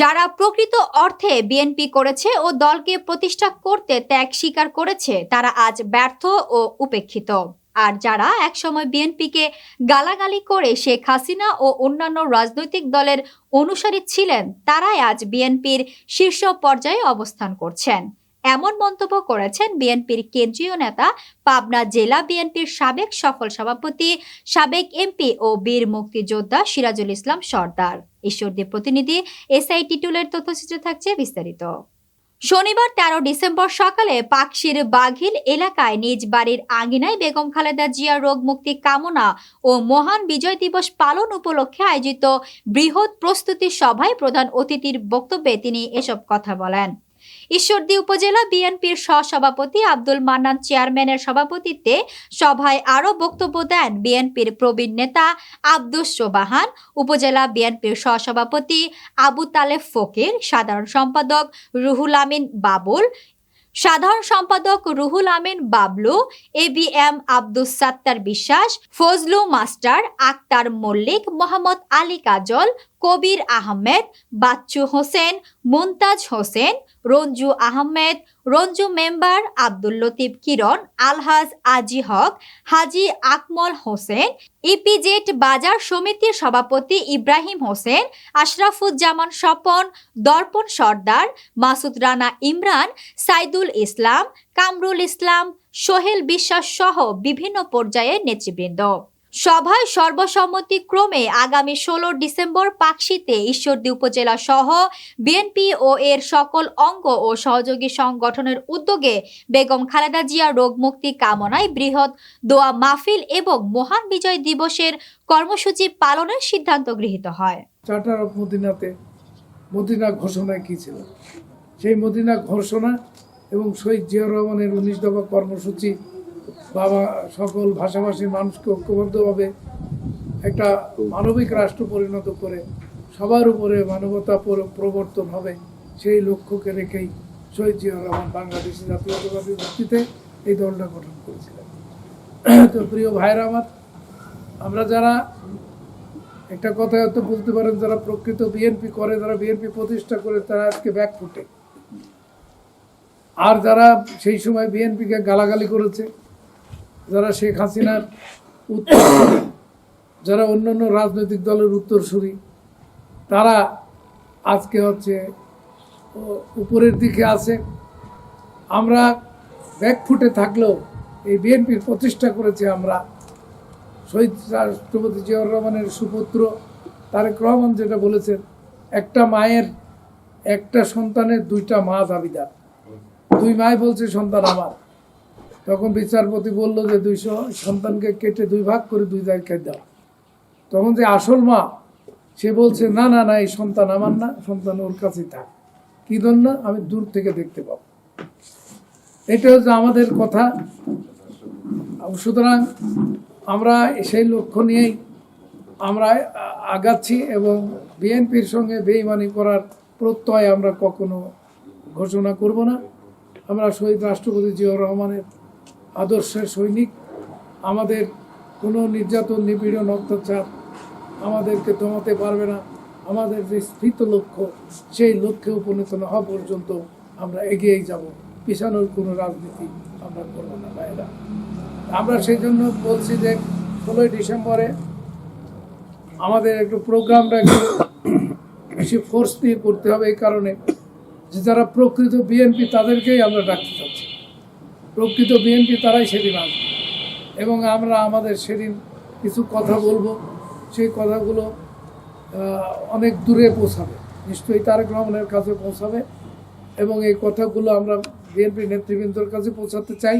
যারা প্রকৃত অর্থে বিএনপি করেছে ও দলকে প্রতিষ্ঠা করতে ত্যাগ স্বীকার করেছে, তারা আজ ব্যর্থ ও উপেক্ষিত। আর যারা একসময় বিএনপিকে গালাগালি করে শেখ হাসিনা ও অন্যান্য রাজনৈতিক দলের অনুসারী ছিলেন, তারাই আজ বিএনপির শীর্ষ পর্যায়ে অবস্থান করছেন। এমন মন্তব্য করেছেন বিএনপির কেন্দ্রীয় নেতা পাবনা জেলা বিএনপির সাবেক সফল সভাপতি, সাবেক এমপি ও বীর মুক্তিযোদ্ধা সিরাজুল ইসলাম সর্দার। ঈশ্বরদীপ প্রতিনিধি এসআই টিটুলের তথ্যচিত্রে থাকছে বিস্তারিত। শনিবার তেরো ডিসেম্বর সকালে পাকশির বাঘিল এলাকায় নিজ বাড়ির আঙ্গিনায় বেগম খালেদা জিয়া রোগ মুক্তি কামনা ও মহান বিজয় দিবস পালন উপলক্ষে আয়োজিত বৃহৎ প্রস্তুতি সভায় প্রধান অতিথির বক্তব্যে তিনি এসব কথা বলেন। ঈশ্বরদী উপজেলা বিএনপির সহসভাপতি আব্দুল মান্নান চেয়ারম্যানের সভাপতিত্বে সভায় আরও বক্তব্য দেন বিএনপির প্রবীণ নেতা আব্দুস সোবাহান, উপজেলা বিএনপির সহসভাপতি আবু তালেব ফকির, সাধারণ সম্পাদক রুহুল আমিন বাবুল, সাধারণ সম্পাদক Ruhul Amin Bablu, A B M Abdus Sattar Biswas, Fazlu master, Aktar Mallik, Mohammad Ali Kajal Kabir Ahmed, Bachchu Hossain, Mumtaz Hossain, Ranju Ahmed, Ranju member Abdul Latif Kiran, Alhaj Aji Haque, Haji Akmal Hossain EPZ Bazar সমিতির সভাপতি ইব্রাহিম হোসেন, আশরাফুজ্জামান স্বপন, দর্পণ সর্দার, মাসুদ রানা ইমরান, সাইদুল ইসলাম, কামরুল ইসলাম, সোহেল বিশ্বাস সহ বিভিন্ন পর্যায়ের নেতৃবৃন্দ। সভায় সর্বসম্মতিক্রমে আগামী ষোলো ডিসেম্বর পাকশিতে ঈশ্বরদী উপজেলা সহ বিএনপি ও এর সকল অঙ্গ ও সহযোগী সংগঠনের উদ্যোগে বেগম খালেদা জিয়া রোগ মুক্তি কামনায় বৃহৎ দোয়া মাহফিল এবং মহান বিজয় দিবসের কর্মসূচি পালনের সিদ্ধান্ত গৃহীত হয়। ঘোষণা কী ছিল? সেই মদিনা ঘোষণা এবং শহীদ জিয়া রহমানের উনিশ দফা কর্মসূচি বাবা সকল ভাষাভাষীর মানুষকে ঐক্যবদ্ধভাবে একটা মানবিক রাষ্ট্র পরিণত করে সবার উপরে মানবতা প্রবর্তন হবে, সেই লক্ষ্যকে রেখেই শহীদ জিয়া রহমান বাংলাদেশি জাতীয়তাবাদী ভিত্তিতে এই দলটা গঠন করেছিলেন। তো প্রিয় ভাইরা আমার, আমরা যারা একটা কথা হয়তো বলতে পারেন, যারা প্রকৃত বিএনপি করে, যারা বিএনপি প্রতিষ্ঠা করে, তারা আজকে ব্যাক ফুটে। আর যারা সেই সময় বিএনপিকে গালাগালি করেছে যারা শেখ হাসিনার উত্তরসূরি, যারা অন্যান্য রাজনৈতিক দলের উত্তরসূরি, তারা আজকে হচ্ছে উপরের দিকে আছে। আমরা ব্যাকফুটে থাকলেও এই বিএনপির প্রতিষ্ঠা করেছে আমরা। শহীদ রাষ্ট্রপতি জিয়াউর রহমানের সুপুত্র তারেক রহমান যেটা বলেছেন, একটা মায়ের, একটা সন্তানের দুইটা মা দাবিদার। দুই মায় বলছে সন্তান আমার। তখন বিচারপতি বলল যে দুইশো সন্তানকে কেটে দুই ভাগ করে দুই জায়গায় দাও। তখন যে আসল মা, সে বলছে, না না না, এই সন্তান আমার না, সন্তান ওর কাছেই থাক। কি জন্য আমি দূর থেকে দেখতে পাবো। এটা হচ্ছে আমাদের কথা। সুতরাং আমরা সেই লক্ষ্য নিয়েই আমরা আগাচ্ছি এবং বিএনপির সঙ্গে বেইমানি করার প্রত্যয় আমরা কখনো ঘোষণা করব না। আমরা শহীদ রাষ্ট্রপতি জিয়াউর রহমানের আদর্শের সৈনিক। আমাদের কোনো নির্যাতন, নিপীড়ন, অত্যাচার আমাদেরকে দমাতে পারবে না। আমাদের যে স্থিত লক্ষ্য, সেই লক্ষ্যে উপনীত না হওয়া পর্যন্ত আমরা এগিয়েই যাব। পিছানোর কোনো রাজনীতি আমরা করব না ভাইরা আমরা সেই জন্য বলছি যে, ষোলোই ডিসেম্বরে আমাদের একটু প্রোগ্রামটা একটু বেশি ফোর্স দিয়ে করতে হবে এই কারণে। যে যারা প্রকৃত বিএনপি তাদেরকেই আমরা ডাকতে প্রকৃত বিএনপি তারাই সেদিন আসবে এবং আমরা আমাদের সেদিন কিছু কথা বলব, সেই কথাগুলো অনেক দূরে পৌঁছাবে। নিশ্চয়ই তারেক রহমানের কাছে পৌঁছাবে এবং এই কথাগুলো আমরা বিএনপি নেতৃবৃন্দর কাছে পৌঁছাতে চাই।